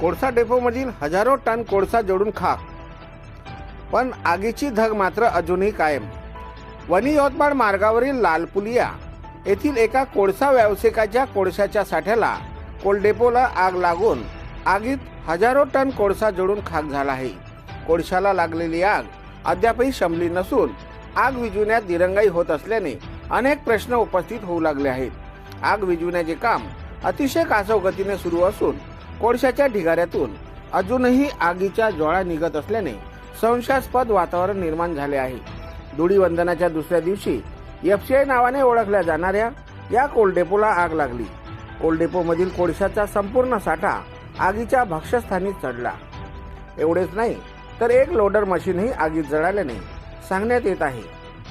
कोळसा डेपोमधील हजारो टन कोळसा जोडून खाक पण आगीची धग मात्र अजूनही कायम. वणी यवतमाळ मार्गावरील लालपुलिया येथील एका कोळसा व्यावसायिकाच्या कोळशाच्या साठ्याला कोलडेपोला आग लागून आगीत हजारो टन कोळसा जळून खाक झाला आहे. कोळशाला लागलेली आग अद्यापही शमली नसून आग विजवण्यात दिरंगाई होत असल्याने अनेक प्रश्न उपस्थित होऊ लागले आहेत. आग विजवण्याचे काम अतिशय कासव गतीने सुरू असून कोळशाच्या ढिगाऱ्यातून अजूनही आगीच्या ज्वाळा निघत असल्याने संशयास्पद वातावरण निर्माण झाले आहे. धुळीवंदनाच्या दुसऱ्या दिवशी एफसीआय नावाने ओळखल्या जाणाऱ्या या कोलडेपोला आग लागली. कोलडेपोमधील कोळशाचा संपूर्ण साठा आगीच्या भक्ष्यस्थानी चढला. एवढेच नाही तर एक लोडर मशीनही आगीत जळाल्याने सांगण्यात येत आहे.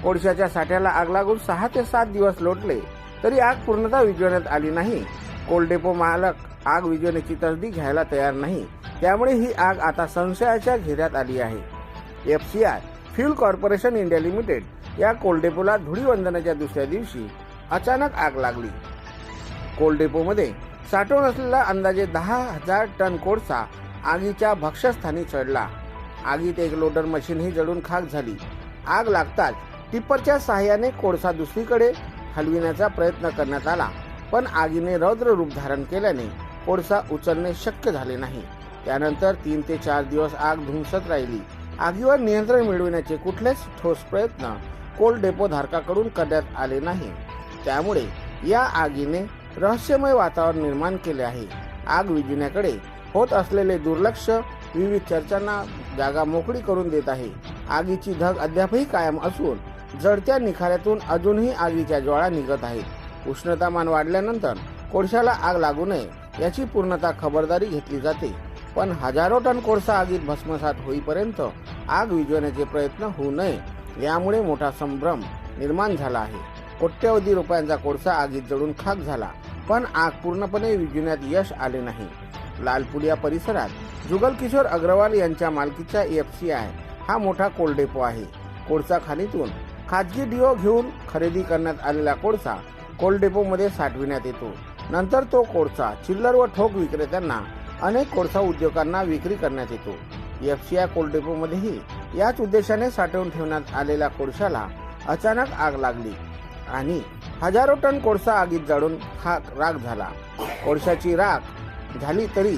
कोळशाच्या साठ्याला आग लागून सहा ते सात दिवस लोटले तरी आग पूर्णतः विझवण्यात आली नाही. कोलडेपो मालक आग विझवण्याची तसदी घ्यायला तयार नाही. त्यामुळे ही आग आता संशयाच्या घेऱ्यात आली आहे. F C I fuel corporation India limited या कोलडेपोला धुळीवंदनाच्या दुसऱ्या दिवशी अचानक आग लागली. कोलडेपोमध्ये साठवून असलेला अंदाजे दहा हजार टन कोळसा आगीच्या भक्षस्थानी चढला. आगीत एक लोडर मशीनही जळून खाक झाली. आग लागताच टिप्परच्या सहाय्याने कोळसा दुसरीकडे हलविण्याचा प्रयत्न करण्यात आला पण आगीने रौद्र रूप धारण केल्याने कोळसा उचलणे शक्य झाले नाही. त्यानंतर तीन ते चार दिवस आग धुमसत राहिली. आगीवर नियंत्रण मिळविण्याचे कुठलेच ठोस प्रयत्न कोल डेपो धारकाकडून करण्यात आले नाही. त्यामुळे या आगीने रहस्यमय वातावरण निर्माण केले आहे. आग विजण्याकडे होत असलेले दुर्लक्ष विविध चर्चांना जागा मोकळी करून देत आहे. आगीची धग अद्यापही कायम असून जडत्या निखाऱ्यातून अजूनही आगीच्या ज्वाळा निघत आहेत. उष्णतामान वाढल्यानंतर कोळशाला आग लागू नये याची पूर्णतः खबरदारी घेतली जाते. पण हजारो टन कोळसा आगीत भस्मसात होईपर्यंत आग विझवण्याचे प्रयत्न होऊ नये यामुळे मोठा संभ्रम निर्माण झाला आहे. कोट्यवधी रुपयांचा कोळसा आगीत जळून खाक झाला पण आग पूर्णपणे विजवण्यात यश आले नाही. लालपुलिया परिसरात जुगल किशोर अग्रवाल यांच्या मालकीचा एफ सी आय हा मोठा कोलडेपो आहे. कोळसा खाणीतून खाजगी डिओ घेऊन खरेदी करण्यात आलेला कोळसा कोल्ड डेपोमध्ये साठविण्यात येतो. नंतर तो कोळसा चिल्लर व ठोक विक्रेत्यांना अनेक कोळसा उद्योगांना विक्री करण्यात येतो. एफ सी आय कोल्ड डेपोमध्येही याच उद्देशाने साठवून ठेवण्यात आलेल्या कोळशाला अचानक आग लागली आणि हजारो टन कोळसा आगीत जाळून हा राग झाला. कोळशाची राख झाली तरी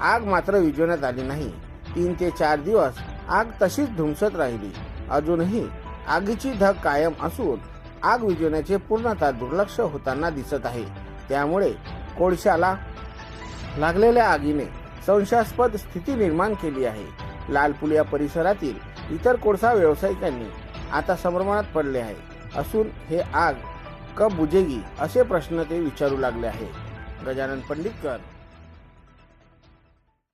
आग मात्र विझवण्यात आली नाही. तीन ते चार दिवस आग तशीच धुमसत राहिली. अजूनही आगीची धग कायम असून आग विजवण्याचे पूर्णतः दुर्लक्ष होताना दिसत आहे. त्यामुळे कोळशाला लागलेल्या आगीने संशयास्पद स्थिती निर्माण केली आहे. लालपुलिया परिसरातील इतर कोळसा व्यावसायिकांनी आता संभ्रमात पडले आहे. असून हे आग कब बुजेगी असे प्रश्न ते विचारू लागले आहे. गजानन पंडितकर